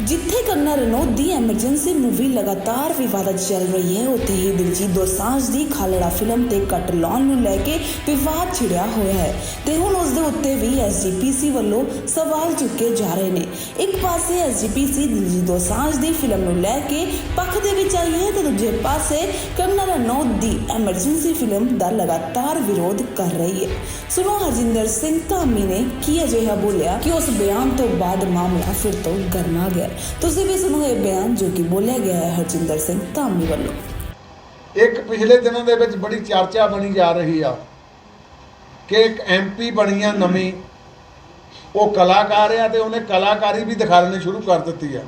ਜਿੱਥੇ ਕੰਗਨਾ ਰਣੌਤ ਦੀ emergency movie ਲਗਾਤਾਰ ਵਿਵਾਦਾਂ 'ਚ ਚੱਲ ਰਹੀ ਹੈ, ਉੱਥੇ ਹੀ ਦਿਲਜੀਤ ਦੋਸਾਂਝ ਦੀ ਖਾਲੜਾ ਫਿਲਮ ਤੇ ਕੱਟ ਲਾਉਣ ਨੂੰ ਲੈ ਕੇ ਵਿਵਾਦ ਛਿੜਿਆ ਹੋਇਆ ਹੈ ਤੇ ਹੁਣ ਉਸ ਦੇ ਉੱਤੇ ਵੀ ਐਸਜੀਪੀਸੀ ਵੱਲੋਂ ਸਵਾਲ ਚੁੱਕੇ ਜਾ ਰਹੇ ਨੇ। ਇੱਕ ਪਾਸੇ ਐਸਜੀਪੀਸੀ ਦਿਲਜੀਤ ਦੋਸਾਂਝ ਦੀ ਫਿਲਮ ਨੂੰ ਲੈ ਕੇ ਪੱਖ ਦੇ ਵਿੱਚ ਆਈ ਹੈ ਤੇ ਦੂਜੇ ਪਾਸੇ ਕੰਗਨਾ ਰਣੌਤ ਦੀ ਐਮਰਜੈਂਸੀ ਫਿਲਮ ਦਾ ਲਗਾਤਾਰ ਵਿਰੋਧ ਕਰ ਰਹੀ ਹੈ। ਸੁਣੋ ਹਰਜਿੰਦਰ ਸਿੰਘ ਧਾਮੀ ਨੇ ਕੀ ਅਜਿਹਾ ਬੋਲਿਆ ਕਿ ਉਸ ਬਿਆਨ ਤੋਂ ਬਾਅਦ ਮਾਮਲਾ ਫਿਰ ਤੋਂ ਗਰਮਾ ਗਿਆ। ਤੁਸੀਂ ਵੀ ਸੁਣੋ ਇਹ ਬਿਆਨ ਜੋ ਕਿ ਬੋਲਿਆ ਗਿਆ ਹੈ, ਹਰਜਿੰਦਰ ਸਿੰਘ ਧਾਮੀ ਵੱਲੋਂ। ਇੱਕ ਪਿਛਲੇ ਦਿਨਾਂ ਦੇ ਵਿੱਚ ਬੜੀ ਚਰਚਾ ਬਣੀ ਜਾ ਰਹੀ ਆ ਕਿ ਇੱਕ ਐਮਪੀ ਬਣੀ ਆ ਨਵੀਂ, ਉਹ ਕਲਾਕਾਰ ਆ ਤੇ ਉਹਨੇ ਕਲਾਕਾਰੀ ਵੀ ਦਿਖਾਉਣੀ ਸ਼ੁਰੂ ਕਰ ਦਿੱਤੀ ਆ।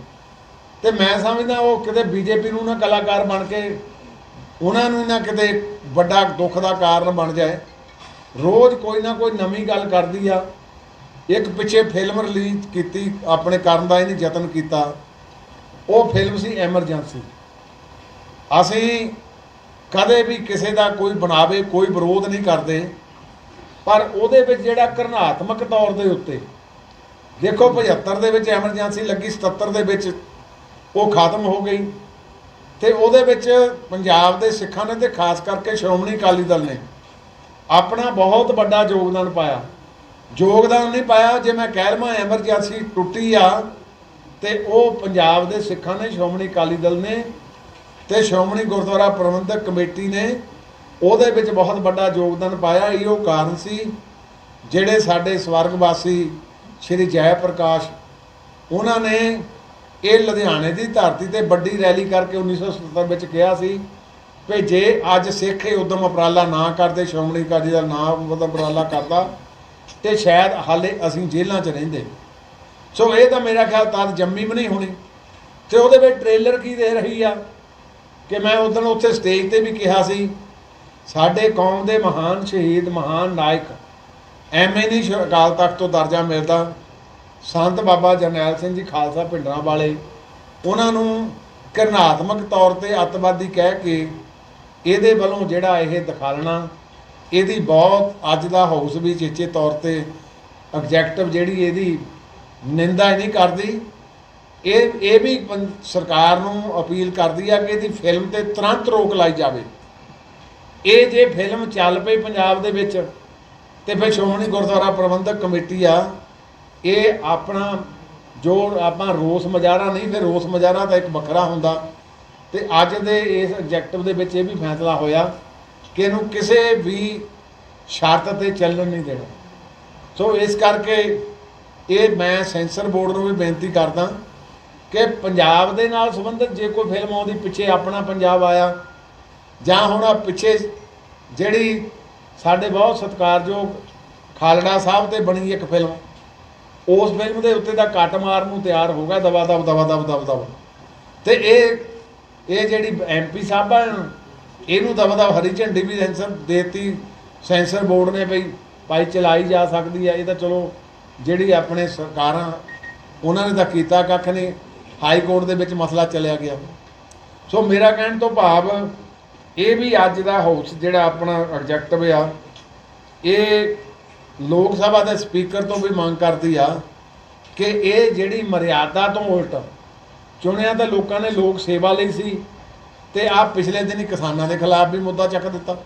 ਤੇ ਮੈਂ ਸਮਝਦਾ ਉਹ ਕਿਤੇ ਬੀਜੇਪੀ ਨੂੰ ਨਾ ਕਲਾਕਾਰ ਬਣ ਕੇ, ਉਹਨਾਂ ਨੂੰ ਨਾ ਕਿਤੇ ਵੱਡਾ ਦੁੱਖ ਦਾ ਕਾਰਨ ਬਣ ਜਾਏ। ਰੋਜ਼ ਕੋਈ ਨਾ ਕੋਈ ਨਵੀਂ ਗੱਲ ਕਰਦੀ ਆ। ਇੱਕ ਪਿੱਛੇ ਫਿਲਮ ਰਿਲੀਜ਼ ਕੀਤੀ, ਆਪਣੇ ਕਰਨ ਦਾ ਇਹਨੇ ਯਤਨ ਕੀਤਾ। ਉਹ ਫਿਲਮ ਸੀ ਐਮਰਜੈਂਸੀ। ਅਸੀਂ ਕਦੇ ਵੀ ਕਿਸੇ ਦਾ ਕੋਈ ਬਣਾਵੇ, ਕੋਈ ਵਿਰੋਧ ਨਹੀਂ ਕਰਦੇ। ਪਰ ਉਹਦੇ ਵਿੱਚ ਜਿਹੜਾ ਕਰਨਾਤਮਕ ਤੌਰ ਦੇ ਉੱਤੇ, ਦੇਖੋ 75 ਦੇ ਵਿੱਚ ਐਮਰਜੈਂਸੀ ਲੱਗੀ 77 ਦੇ ਵਿੱਚ ਉਹ ਖਤਮ ਹੋ ਗਈ। ਤੇ ਉਹਦੇ ਵਿੱਚ ਪੰਜਾਬ ਦੇ ਸਿੱਖਾਂ ਨੇ ਤੇ ਖਾਸ ਕਰਕੇ ਸ਼੍ਰੋਮਣੀ ਅਕਾਲੀ ਦਲ ਨੇ ਆਪਣਾ ਬਹੁਤ ਵੱਡਾ ਯੋਗਦਾਨ ਪਾਇਆ। ਯੋਗਦਾਨ ਨਹੀਂ ਪਾਇਆ, ਜੇ ਮੈਂ ਕਹਿ ਲਵਾਂ ਐਮਰਜੈਂਸੀ ਟੁੱਟੀ ਆ, ਤੇ ਉਹ ਪੰਜਾਬ ਦੇ ਸਿੱਖਾਂ ਨੇ, ਸ਼੍ਰੋਮਣੀ ਅਕਾਲੀ ਦਲ ਨੇ ਤੇ ਸ਼੍ਰੋਮਣੀ ਗੁਰਦੁਆਰਾ ਪ੍ਰਬੰਧਕ ਕਮੇਟੀ ਨੇ, ਉਹਦੇ ਵਿੱਚ ਬਹੁਤ ਵੱਡਾ ਯੋਗਦਾਨ ਪਾਇਆ। ਇਹੋ ਕਾਰਨ ਸੀ, ਜਿਹੜੇ ਸਾਡੇ ਸਵਰਗਵਾਸੀ ਸ਼੍ਰੀ ਜੈ ਪ੍ਰਕਾਸ਼, ਉਹਨਾਂ ਨੇ ਇਹ ਲੁਧਿਆਣੇ ਦੀ ਧਰਤੀ ਤੇ ਵੱਡੀ ਰੈਲੀ ਕਰਕੇ 1977 ਵਿੱਚ ਕਿਹਾ ਸੀ ਕਿ ਜੇ ਅੱਜ ਸਿੱਖ ਇਹ ਉਦਮ ਉਪਰਾਲਾ ਨਾ ਕਰਦੇ, ਸ਼੍ਰੋਮਣੀ ਅਕਾਲੀ ਦਲ ਨਾ ਉਦਮ ਉਪਰਾਲਾ ਕਰਦਾ ਤੇ ਸ਼ਾਇਦ ਹਾਲੇ ਅਸੀਂ ਜੇਲ੍ਹਾਂ 'ਚ ਰਹਿੰਦੇ। ਸੋ ਇਹ ਤਾਂ ਮੇਰਾ ਖਿਆਲ ਤਾਂ ਜੰਮੀ ਵੀ ਨਹੀਂ ਹੋਣੀ। ਤੇ ਉਹਦੇ ਵਿੱਚ ਟ੍ਰੇਲਰ ਕੀ ਦੇ ਰਹੀ ਆ? ਕਿ ਮੈਂ ਉਦੋਂ ਉੱਥੇ ਸਟੇਜ ਤੇ ਵੀ ਕਿਹਾ ਸੀ, ਸਾਡੇ ਕੌਮ ਦੇ ਮਹਾਨ ਸ਼ਹੀਦ, ਮਹਾਨ ਨਾਇਕ, ਐਵੇਂ ਨਹੀਂ ਅਕਾਲ ਤਖਤ ਤੋਂ ਦਰਜਾ ਮਿਲਦਾ। ਸੰਤ ਬਾਬਾ ਜਰਨੈਲ ਸਿੰਘ ਜੀ ਖਾਲਸਾ ਪਿੰਡਰਾਂ ਵਾਲੇ, ਉਹਨਾਂ ਨੂੰ ਕਰਨਾਤਮਕ ਤੌਰ ਤੇ ਅੱਤਵਾਦੀ ਕਹਿ ਕੇ ਇਹਦੇ ਵੱਲੋਂ ਜਿਹੜਾ ਇਹ ਦਿਖਾਲਣਾ ਇਹਦੀ ਬਹੁਤ, ਅੱਜ ਦਾ ਹਾਊਸ ਵੀ ਚੇਚੇ ਤੌਰ ਤੇ ਐਗਜ਼ੈਕਟਿਵ ਜਿਹੜੀ ਇਹਦੀ ਨਿੰਦਾ ਨਹੀਂ ਕਰਦੀ। ਇਹ ਇਹ ਵੀ ਪੰ- ਸਰਕਾਰ ਨੂੰ ਅਪੀਲ ਕਰਦੀ ਆ ਕਿ ਇਹਦੀ ਫਿਲਮ ਤੇ ਤੁਰੰਤ ਰੋਕ ਲਾਈ ਜਾਵੇ। ਇਹ ਜੇ ਫਿਲਮ ਚੱਲ ਪਈ ਪੰਜਾਬ ਦੇ ਵਿੱਚ, ਤੇ ਫਿਰ ਸ਼੍ਰੋਮਣੀ ਗੁਰਦੁਆਰਾ ਪ੍ਰਬੰਧਕ ਕਮੇਟੀ ਆ, ਇਹ ਆਪਣਾ ਜੋ ਆਪਾਂ ਰੋਸ ਮਜਾਰਾ ਨਹੀਂ, ਫਿਰ ਰੋਸ ਮਜਾਰਾ ਤਾਂ ਇੱਕ ਵੱਖਰਾ ਹੁੰਦਾ। ਤੇ ਅੱਜ ਦੇ ਇਸ ਐਗਜੈਕਟਿਵ ਦੇ ਵਿੱਚ ਇਹ ਵੀ ਫੈਸਲਾ ਹੋਇਆ। ਕਿ ਇਹਨੂੰ ਕਿਸੇ ਵੀ ਸ਼ਰਤ ਤੇ ਚੱਲਣ ਨਹੀਂ ਦੇਣਾ। ਸੋ ਇਸ ਕਰਕੇ ਇਹ ਮੈਂ ਸੈਂਸਰ ਬੋਰਡ ਨੂੰ ਵੀ ਬੇਨਤੀ ਕਰਦਾ ਕਿ ਪੰਜਾਬ ਦੇ ਨਾਲ ਸੰਬੰਧਿਤ ਜੇ ਕੋਈ ਫਿਲਮ ਆਉਂਦੀ, ਪਿੱਛੇ ਆਪਣਾ ਪੰਜਾਬ ਆਇਆ, ਜਾਂ ਹੁਣ ਆ ਪਿੱਛੇ ਜਿਹੜੀ ਸਾਡੇ ਬਹੁਤ ਸਤਿਕਾਰਯੋਗ ਖਾਲੜਾ ਸਾਹਿਬ ਤੇ ਬਣੀ ਇੱਕ ਫਿਲਮ, ਉਸ ਫਿਲਮ ਦੇ ਉੱਤੇ ਦਾ ਕੱਟ ਮਾਰ ਨੂੰ ਤਿਆਰ ਹੋ ਗਿਆ, ਦਵਾ ਦਬ ਦਵਾ ਦਬ ਦਬ ਦਵ। ਤੇ ਇਹ ਇਹ ਜਿਹੜੀ ਐਮਪੀ ਸਾਹਿਬਾਂ ਇਹਨੂੰ ਦਵਾ ਦਵ ਹਰੀ ਝੰਡੀ ਵੀ ਸੈਂਸਰ ਦੇਤੀ, ਸੈਂਸਰ ਬੋਰਡ ਨੇ ਬਈ ਭਾਈ ਚਲਾਈ ਜਾ ਸਕਦੀ ਹੈ ਇਹ ਤਾਂ ਚਲੋ ਜਿਹੜੀ ਆਪਣੇ ਸਰਕਾਰਾਂ, ਉਹਨਾਂ ਨੇ ਤਾਂ ਕੀਤਾ ਕੱਖ ਨਹੀਂ, ਹਾਈ ਕੋਰਟ ਦੇ ਵਿੱਚ ਮਸਲਾ ਚੱਲਿਆ ਗਿਆ। ਸੋ ਮੇਰਾ ਕਹਿਣ ਤੋਂ ਭਾਵ, ਇਹ ਵੀ ਅੱਜ ਦਾ ਹਾਊਸ ਜਿਹੜਾ ਆਪਣਾ ਐਗਜੈਕਟਿਵ ਆ, ਇਹ ਲੋਕ ਸਭਾ ਦੇ ਸਪੀਕਰ ਤੋਂ ਵੀ ਮੰਗ ਕਰਦੀ ਆ ਕਿ ਇਹ ਜਿਹੜੀ ਮਰਿਆਦਾ ਤੋਂ ਉਲਟ ਚੁਣਿਆ ਤਾਂ ਲੋਕਾਂ ਨੇ ਲੋਕ ਸੇਵਾ ਲਈ ਸੀ ਤੇ ਆ ਪਿਛਲੇ ਦਿਨ ਹੀ ਕਿਸਾਨਾਂ ਦੇ ਖਿਲਾਫ ਵੀ ਮੁੱਦਾ ਚੱਕ ਦਿੱਤਾ।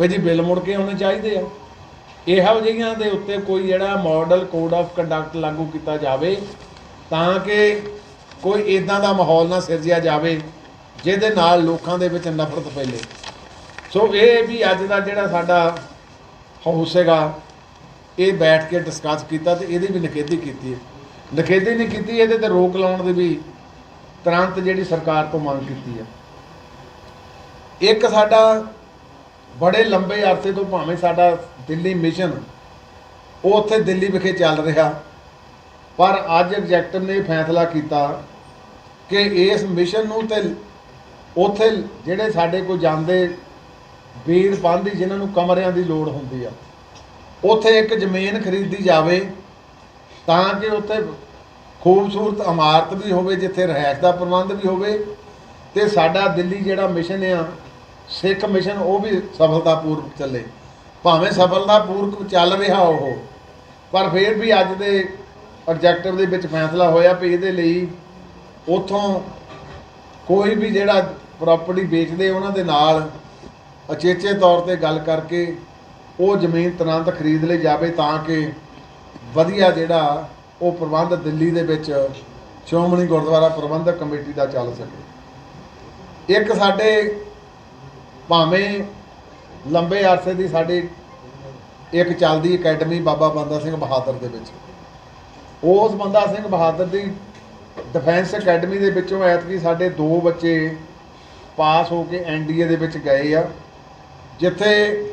ਵੀ ਜੀ ਬਿੱਲ ਮੁੜ ਕੇ ਆਉਣੇ ਚਾਹੀਦੇ ਆ। ਇਹੋ ਜਿਹੀਆਂ ਦੇ ਉੱਤੇ ਕੋਈ ਜਿਹੜਾ ਮਾਡਲ ਕੋਡ ਆਫ ਕੰਡਕਟ ਲਾਗੂ ਕੀਤਾ ਜਾਵੇ, ਤਾਂ ਕਿ ਕੋਈ ਇਦਾਂ ਦਾ ਮਾਹੌਲ ਨਾ ਸਿਰਜਿਆ ਜਾਵੇ, ਜਿਹਦੇ ਨਾਲ ਲੋਕਾਂ ਦੇ ਵਿੱਚ ਨਫ਼ਰਤ ਫੈਲੇ। ਸੋ ਇਹ ਵੀ ਅੱਜ ਦਾ ਜਿਹੜਾ ਸਾਡਾ ਹਾਊਸ ਹੈਗਾ, ਇਹ ਬੈਠ ਕੇ ਡਿਸਕਸ ਕੀਤਾ ਤੇ ਇਹਦੀ ਵੀ ਨਿਖੇਧੀ ਕੀਤੀ ਹੈ। ਨਿਖੇਧੀ ਨਹੀਂ ਕੀਤੀ, ਇਹਦੇ ਤੇ ਰੋਕ ਲਾਉਣ ਦੀ ਵੀ ਤੁਰੰਤ ਜਿਹੜੀ ਸਰਕਾਰ ਤੋਂ ਮੰਗ ਕੀਤੀ ਹੈ। ਇੱਕ ਸਾਡਾ ਬੜੇ ਲੰਬੇ ਅਰਸੇ ਤੋਂ ਭਾਵੇਂ ਸਾਡਾ ਦਿੱਲੀ ਮਿਸ਼ਨ ਉਹ ਉੱਥੇ ਦਿੱਲੀ ਵਿਖੇ ਚੱਲ ਰਿਹਾ। ਪਰ ਅੱਜ ਐਗਜੈਕਟਿਵ ਨੇ ਫੈਸਲਾ ਕੀਤਾ ਕਿ ਇਸ ਮਿਸ਼ਨ ਨੂੰ ਤੇ ਉੱਥੇ ਜਿਹੜੇ ਸਾਡੇ ਕੋਲ ਜਾਂਦੇ ਵੀਰ ਬੰਦੀ ਜਿਨ੍ਹਾਂ ਨੂੰ ਕਮਰਿਆਂ ਦੀ ਲੋੜ ਹੁੰਦੀ ਆ, ਉੱਥੇ ਇੱਕ ਜ਼ਮੀਨ ਖਰੀਦੀ ਜਾਵੇ ਤਾਂ ਕਿ ਉੱਥੇ ਖੂਬਸੂਰਤ ਇਮਾਰਤ ਵੀ ਹੋਵੇ, ਜਿੱਥੇ ਰਹਿائش ਦਾ ਪ੍ਰਬੰਧ ਵੀ ਹੋਵੇ ਤੇ ਸਾਡਾ ਦਿੱਲੀ ਜਿਹੜਾ ਮਿਸ਼ਨ ਆ ਸਿੱਖ ਮਿਸ਼ਨ ਉਹ ਵੀ ਸਫਲਤਾਪੂਰਵਕ ਚੱਲੇ। ਭਾਵੇਂ ਸਫਲਤਾਪੂਰਵਕ ਚੱਲ ਰਿਹਾ ਉਹ, ਪਰ ਫਿਰ ਵੀ ਅੱਜ ਦੇ ਆਬਜੈਕਟਿਵ ਦੇ ਵਿੱਚ ਫੈਸਲਾ ਹੋਇਆ ਵੀ ਇਹਦੇ ਲਈ ਉਥੋਂ ਕੋਈ ਵੀ ਜਿਹੜਾ ਪ੍ਰਾਪਰਟੀ ਵੇਚਦੇ ਉਹਨਾਂ ਦੇ ਨਾਲ ਅਚੇਚੇ ਤੌਰ ਤੇ ਗੱਲ ਕਰਕੇ ਉਹ ਜ਼ਮੀਨ ਤੁਰੰਤ ਖਰੀਦ ਲਈ ਜਾਵੇ ਤਾਂ ਕਿ ਵਧੀਆ ਜਿਹੜਾ ਉਹ ਪ੍ਰਬੰਧ ਦਿੱਲੀ ਦੇ ਵਿੱਚ ਸ਼੍ਰੋਮਣੀ ਗੁਰਦੁਆਰਾ ਪ੍ਰਬੰਧਕ ਕਮੇਟੀ ਦਾ ਚੱਲ ਸਕੇ। ਇੱਕ ਸਾਡੇ ਭਾਵੇਂ ਲੰਬੇ ਅਰਸੇ ਦੀ ਸਾਡੀ ਇੱਕ ਚੱਲਦੀ ਅਕੈਡਮੀ ਬਾਬਾ ਬੰਦਾ ਸਿੰਘ ਬਹਾਦਰ ਦੇ ਵਿੱਚ। ਉਸ ਬੰਦਾ ਸਿੰਘ ਬਹਾਦਰ ਦੀ ਡਿਫੈਂਸ ਅਕੈਡਮੀ ਦੇ ਵਿੱਚੋਂ ਐਤਕੀ ਸਾਡੇ ਦੋ ਬੱਚੇ ਪਾਸ ਹੋ ਕੇ ਐਨਡੀਏ ਦੇ ਵਿੱਚ ਗਏ ਆ, ਜਿੱਥੇ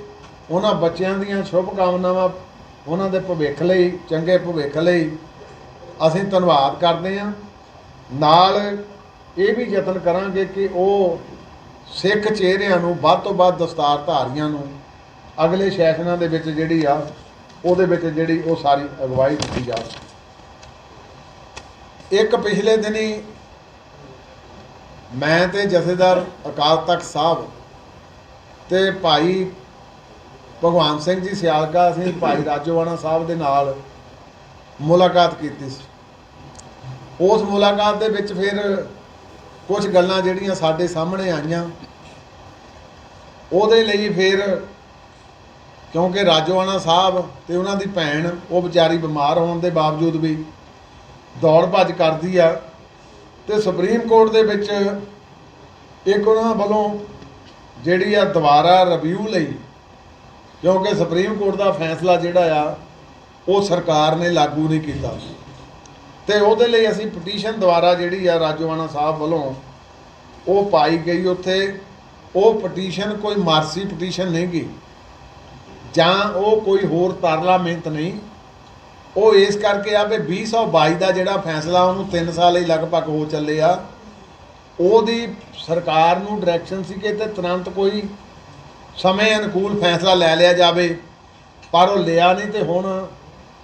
ਉਹਨਾਂ ਬੱਚਿਆਂ ਦੀਆਂ ਸ਼ੁਭ ਕਾਮਨਾਵਾਂ ਉਹਨਾਂ ਦੇ ਭਵਿੱਖ ਲਈ, ਚੰਗੇ ਭਵਿੱਖ ਲਈ ਅਸੀਂ ਧੰਨਵਾਦ ਕਰਦੇ ਹਾਂ। ਨਾਲ ਇਹ ਵੀ ਯਤਨ ਕਰਾਂਗੇ ਕਿ ਉਹ ਸਿੱਖ ਚਿਹਰਿਆਂ ਨੂੰ ਵੱਧ ਤੋਂ ਵੱਧ ਦਸਤਾਰ ਧਾਰੀਆਂ ਨੂੰ ਅਗਲੇ ਸੈਸ਼ਨਾਂ ਦੇ ਵਿੱਚ ਜਿਹੜੀ ਆ, ਉਹਦੇ ਵਿੱਚ ਜਿਹੜੀ ਉਹ ਸਾਰੀ ਅਗਵਾਈ ਦਿੱਤੀ ਜਾ ਇੱਕ ਪਿਛਲੇ ਦਿਨੀ ਮੈਂ ਤੇ ਜਥੇਦਾਰ ਅਕਾਲ ਤਖਤ ਸਾਹਿਬ ਤੇ ਭਾਈ ਭਗਵਾਨ ਸਿੰਘ ਜੀ ਸਿਆਲਕਾ ਅਸੀਂ ਭਾਈ ਰਾਜੋਵਾਨਾ ਸਾਹਿਬ ਦੇ ਨਾਲ ਮੁਲਾਕਾਤ ਕੀਤੀ ਸੀ। ਉਸ ਮੁਲਾਕਾਤ ਦੇ ਵਿੱਚ ਫਿਰ ਕੁਝ ਗੱਲਾਂ ਜਿਹੜੀਆਂ ਸਾਡੇ ਸਾਹਮਣੇ ਆਈਆਂ, ਉਹਦੇ ਲਈ ਫਿਰ ਕਿਉਂਕਿ ਰਾਜੋਆਣਾ ਸਾਹਿਬ ਤੇ ਉਹਨਾਂ ਦੀ ਭੈਣ, ਉਹ ਵਿਚਾਰੀ ਬਿਮਾਰ ਹੋਣ ਦੇ ਬਾਵਜੂਦ ਵੀ ਦੌੜ ਭੱਜ ਕਰਦੀ ਆ ਤੇ ਸੁਪਰੀਮ ਕੋਰਟ ਦੇ ਵਿੱਚ ਇੱਕ ਉਹਨਾਂ ਵੱਲੋਂ ਜਿਹੜੀ ਆ ਦੁਬਾਰਾ ਰਿਵਿਊ ਲਈ, ਕਿਉਂਕਿ ਸੁਪਰੀਮ ਕੋਰਟ ਦਾ ਫੈਸਲਾ ਜਿਹੜਾ ਆ, ਉਹ ਸਰਕਾਰ ਨੇ ਲਾਗੂ ਨਹੀਂ ਕੀਤਾ। ਤੇ ਉਹਦੇ ਲਈ ਅਸੀਂ ਪਟੀਸ਼ਨ ਦੁਆਰਾ ਜਿਹੜੀ ਆ ਰਾਜੋਆਣਾ ਸਾਹਿਬ ਵੱਲੋਂ ਉਹ ਪਾਈ ਗਈ ਉੱਥੇ। ਉਹ ਪਟੀਸ਼ਨ ਕੋਈ ਮਾਰਸੀ ਪਟੀਸ਼ਨ ਨਹੀਂ ਗੀ। ਜਾਂ ਉਹ ਕੋਈ ਹੋਰ ਤਰਲਾ ਮਿਹਨਤ ਨਹੀਂ। ਉਹ ਇਸ ਕਰਕੇ ਆ ਵੀ 2022 ਦਾ ਜਿਹੜਾ ਫੈਸਲਾ ਉਹਨੂੰ 3 ਸਾਲ ਹੀ ਲਗਭਗ ਹੋ ਚੱਲੇ ਆ। ਉਹਦੀ ਸਰਕਾਰ ਨੂੰ ਡਾਇਰੈਕਸ਼ਨ ਸੀ ਕਿ ਤੇ ਤੁਰੰਤ ਕੋਈ ਸਮੇਂ ਅਨੁਕੂਲ ਫੈਸਲਾ ਲੈ ਲਿਆ ਜਾਵੇ। ਪਰ ਉਹ ਲਿਆ ਨਹੀਂ ਤੇ ਹੁਣ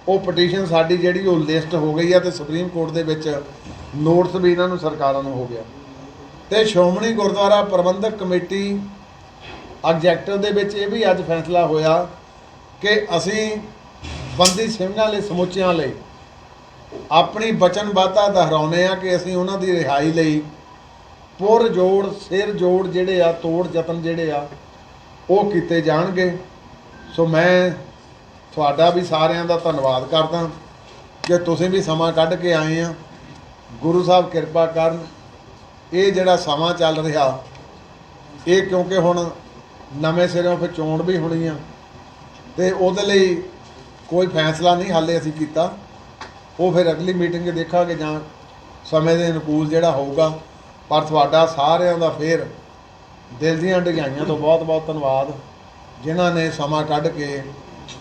ਉਹ ਪਟੀਸ਼ਨ ਸਾਡੀ ਜਿਹੜੀ ਉਹ ਲਿਸਟ ਹੋ ਗਈ ਆ ਤੇ ਸੁਪਰੀਮ ਕੋਰਟ ਦੇ ਵਿੱਚ ਨੋਟਿਸ ਵੀ ਇਹਨਾਂ ਨੂੰ ਸਰਕਾਰਾਂ ਨੂੰ ਹੋ ਗਿਆ। ਤੇ ਸ਼੍ਰੋਮਣੀ ਗੁਰਦੁਆਰਾ ਪ੍ਰਬੰਧਕ ਕਮੇਟੀ ਆਬਜੈਕਟਿਵ ਦੇ ਵਿੱਚ ਇਹ ਵੀ ਅੱਜ ਫੈਸਲਾ ਹੋਇਆ ਕਿ ਅਸੀਂ ਬੰਦੀ ਸਿੰਘਾਂ ਲਈ, ਸਮੁੱਚਿਆਂ ਲਈ ਆਪਣੀ ਵਚਨਬੱਧਤਾ ਦੁਹਰਾਉਂਦੇ ਆ ਕਿ ਅਸੀਂ ਉਹਨਾਂ ਦੀ ਰਿਹਾਈ ਲਈ ਪੁਰ ਜੋੜ ਸਿਰ ਜੋੜ ਜਿਹੜੇ ਆ, ਤੋੜ ਯਤਨ ਜਿਹੜੇ ਆ, ਉਹ ਕੀਤੇ ਜਾਣਗੇ। ਸੋ ਮੈਂ ਤੁਹਾਡਾ ਵੀ ਸਾਰਿਆਂ ਦਾ ਧੰਨਵਾਦ ਕਰਦਾ। ਕਿ ਤੁਸੀਂ ਵੀ ਸਮਾਂ ਕੱਢ ਕੇ ਆਏ ਆ, ਗੁਰੂ ਸਾਹਿਬ ਕਿਰਪਾ ਕਰਨ, ਇਹ ਜਿਹੜਾ ਸਮਾਂ ਚੱਲ ਰਿਹਾ, ਇਹ ਕਿਉਂਕਿ ਹੁਣ ਨਵੇਂ ਸਿਰੋਂ ਫਿਰ ਚੋਣ ਵੀ ਹੋਣੀ ਆ, ਤੇ ਉਹਦੇ ਲਈ ਕੋਈ ਫੈਸਲਾ ਨਹੀਂ ਹਾਲੇ ਅਸੀਂ ਕੀਤਾ। ਉਹ ਫਿਰ ਅਗਲੀ ਮੀਟਿੰਗ 'ਚ ਦੇਖਾਂਗੇ ਜਾਂ ਸਮੇਂ ਦੇ ਅਨੁਕੂਲ ਜਿਹੜਾ ਹੋਊਗਾ। ਪਰ ਤੁਹਾਡਾ ਸਾਰਿਆਂ ਦਾ ਫੇਰ ਦਿਲ ਦੀਆਂ ਡਿਗਾਈਆਂ ਤੋਂ ਬਹੁਤ ਬਹੁਤ ਧੰਨਵਾਦ, ਜਿਨ੍ਹਾਂ ਨੇ ਸਮਾਂ ਕੱਢ ਕੇ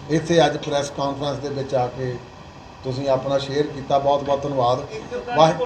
ਇੱਥੇ ਅੱਜ ਪ੍ਰੈਸ ਕਾਨਫਰੰਸ ਦੇ ਵਿੱਚ ਆ ਕੇ ਤੁਸੀਂ ਆਪਣਾ ਸ਼ੇਅਰ ਕੀਤਾ ਬਹੁਤ ਬਹੁਤ ਧੰਨਵਾਦ। ਵਾਹਿ